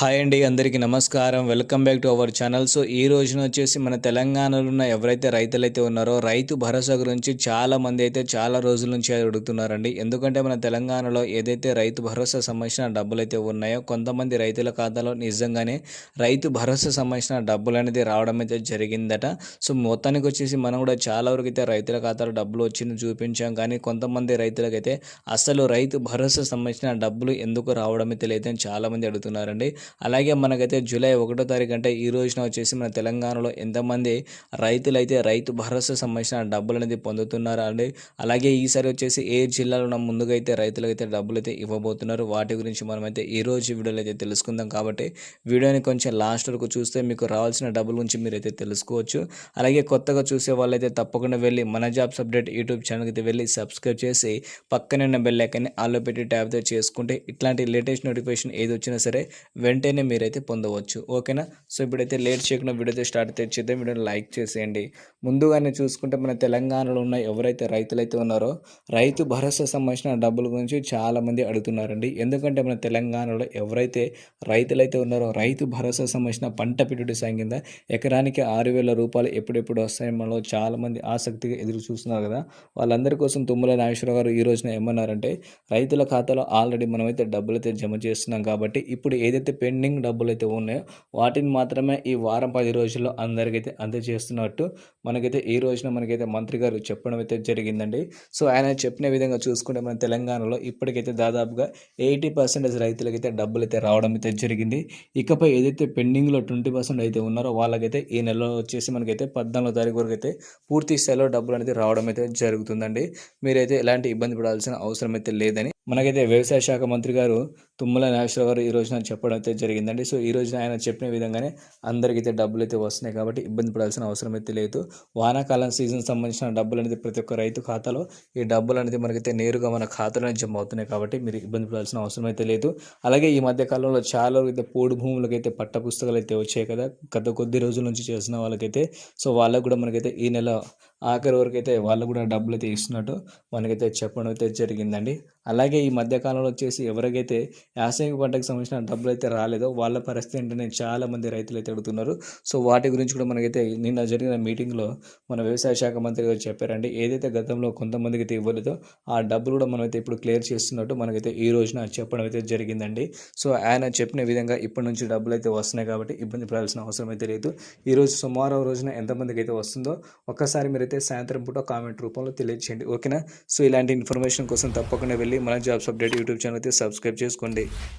Hi అండి అందరికీ నమస్కారం. Welcome back to our channel. So ఈ రోజున వచ్చేసి మన తెలంగాణలో ఉన్న ఎవరైతే రైతులైతే ఉన్నారో రైతు భరోసా గురించి చాలా మంది అయితే చాలా రోజుల నుంచి అడుగుతున్నారండి. ఎందుకంటే మన తెలంగాణలో ఏదైతే రైతు భరోసా సంబంధించిన డబ్బులు అయితే ఉన్నాయో కొంతమంది రైతుల ఖాతాలో నిజంగానే రైతు భరోసా సంబంధించిన డబ్బులు అనేది రావడం అయితే జరిగిందట. సో మొత్తానికి వచ్చేసి మనం కూడా చాలా వరకు అయితే రైతుల ఖాతాలో డబ్బులు వచ్చింది చూపించాం. కానీ కొంతమంది రైతులకైతే అసలు రైతు భరోసా సంబంధించిన డబ్బులు ఎందుకు రావడం అయితే లేదని చాలామంది అడుగుతున్నారండి. అలాగే మనకైతే జూలై ఒకటో తారీఖు అంటే ఈ రోజున వచ్చేసి మన తెలంగాణలో ఎంతమంది రైతులైతే రైతు భరోసా సంబంధించిన డబ్బులు అనేది పొందుతున్నారా అండి? అలాగే ఈసారి వచ్చేసి ఏ జిల్లాలో ముందుగా అయితే రైతులకైతే డబ్బులు అయితే ఇవ్వబోతున్నారు? వాటి గురించి మనమైతే ఈ రోజు వీడియోలో అయితే తెలుసుకుందాం కాబట్టి వీడియోని కొంచెం లాస్ట్ వరకు చూస్తే మీకు రావాల్సిన డబ్బుల గురించి మీరైతే తెలుసుకోవచ్చు. అలాగే కొత్తగా చూసే వాళ్ళైతే తప్పకుండా వెళ్ళి మన జాబ్స్ అప్డేట్ యూట్యూబ్ ఛానల్కి అయితే వెళ్ళి సబ్స్క్రైబ్ చేసి పక్కనే ఉన్న బెల్ ఐకాన్ని ఆల్లో పెట్టి ట్యాబ్తో చేసుకుంటే ఇట్లాంటి లేటెస్ట్ నోటిఫికేషన్ ఏది వచ్చినా సరే వెంటనే మీరైతే పొందవచ్చు. ఓకేనా? సో ఇప్పుడైతే లేట్ చేయకుండా వీడియో అయితే స్టార్ట్ తెచ్చిద్దాం వీడియోని లైక్ చేసేయండి. ముందుగానే చూసుకుంటే మన తెలంగాణలో ఉన్న ఎవరైతే రైతులైతే ఉన్నారో రైతు భరోసా సంబంధించిన డబ్బుల గురించి చాలామంది అడుగుతున్నారండి. ఎందుకంటే మన తెలంగాణలో ఎవరైతే రైతులైతే ఉన్నారో రైతు భరోసా సంబంధించిన పంట పెట్టుబడి సాయం కింద ఎకరానికి ఆరు వేల రూపాయలు ఎప్పుడెప్పుడు వస్తాయి మనలో చాలామంది ఆసక్తిగా ఎదురు చూస్తున్నారు కదా. వాళ్ళందరి కోసం తుమ్మల నాగేశ్వర గారు ఈ రోజున ఏమన్నారంటే రైతుల ఖాతాలో ఆల్రెడీ మనమైతే డబ్బులు అయితే జమ చేస్తున్నాం కాబట్టి ఇప్పుడు ఏదైతే పెండింగ్ డబ్బులు అయితే ఉన్నాయో వాటిని మాత్రమే ఈ వారం పది రోజుల్లో అందరికైతే అందజేస్తున్నట్టు మనకైతే ఈ రోజున మనకైతే మంత్రి గారు చెప్పడం అయితే జరిగిందండి. సో ఆయన చెప్పిన విధంగా చూసుకుంటే మన తెలంగాణలో ఇప్పటికైతే దాదాపుగా ఎయిటీ పర్సెంటేజ్ రైతులకైతే డబ్బులు అయితే రావడం అయితే జరిగింది. ఇకపై ఏదైతే పెండింగ్లో ట్వంటీ పర్సెంట్ అయితే ఉన్నారో వాళ్ళకైతే ఈ నెలలో వచ్చేసి మనకైతే పద్నాలుగో తారీఖు వరకు అయితే పూర్తి స్థాయిలో డబ్బులు అనేది రావడం అయితే జరుగుతుందండి. మీరైతే ఎలాంటి ఇబ్బంది పడాల్సిన అవసరం అయితే లేదని. మనకైతే వ్యవసాయ శాఖ మంత్రి గారు తుమ్మల నాగేశ్వర గారు ఈ రోజున చెప్పడం అయితే జరిగిందండి. సో ఈ రోజున ఆయన చెప్పిన విధంగానే అందరికైతే డబ్బులు అయితే వస్తున్నాయి కాబట్టి ఇబ్బంది పడాల్సిన అవసరం అయితే లేదు. వానాకాలం సీజన్ సంబంధించిన డబ్బులు అనేది ప్రతి ఒక్క రైతు ఖాతాలో ఈ డబ్బులు అనేది మనకైతే నేరుగా మన ఖాతాలో జమ అవుతున్నాయి కాబట్టి మీరు ఇబ్బంది పడాల్సిన అవసరం అయితే లేదు. అలాగే ఈ మధ్య కాలంలో చాలా అయితే పోడు భూములకైతే అయితే పట్ట పుస్తకాలు అయితే వచ్చాయి కదా. గత కొద్ది రోజుల నుంచి చేసిన వాళ్ళకైతే. సో వాళ్ళకు కూడా మనకైతే ఈ నెల ఆఖరి వరకు అయితే వాళ్ళు కూడా డబ్బులు అయితే ఇస్తున్నట్టు మనకైతే చెప్పడం అయితే జరిగిందండి. అలాగే ఈ మధ్యకాలంలో వచ్చేసి ఎవరికైతే యాసంగి పంటకు సంబంధించిన డబ్బులు అయితే రాలేదో. వాళ్ళ పరిస్థితి ఏంటంటే చాలామంది రైతులు అయితే అడుగుతున్నారు. సో వాటి గురించి కూడా మనకైతే నిన్న జరిగిన మీటింగ్లో మన వ్యవసాయ శాఖ మంత్రి గారు చెప్పారండి. ఏదైతే గతంలో కొంతమందికి అయితే ఇవ్వలేదో ఆ డబ్బులు కూడా మనమైతే ఇప్పుడు క్లియర్ చేస్తున్నట్టు మనకైతే ఈ రోజున చెప్పడం అయితే జరిగిందండి. సో ఆయన చెప్పిన విధంగా ఇప్పటి నుంచి డబ్బులు అయితే వస్తున్నాయి కాబట్టి ఇబ్బంది పడాల్సిన అవసరం అయితే లేదు. ఈరోజు సోమవారం రోజున ఎంతమందికి అయితే వస్తుందో ఒక్కసారి మీరైతే సాయంత్రం పూట కామెంట్ రూపంలో తెలియజేయండి ఓకేనా? సో ఇలాంటి ఇన్ఫర్మేషన్ కోసం తప్పకుండా వెళ్ళి మన జాబ్స్ అప్డేట్ యూట్యూబ్ ఛానల్ అయితే సబ్స్క్రైబ్ చేసుకోండి. day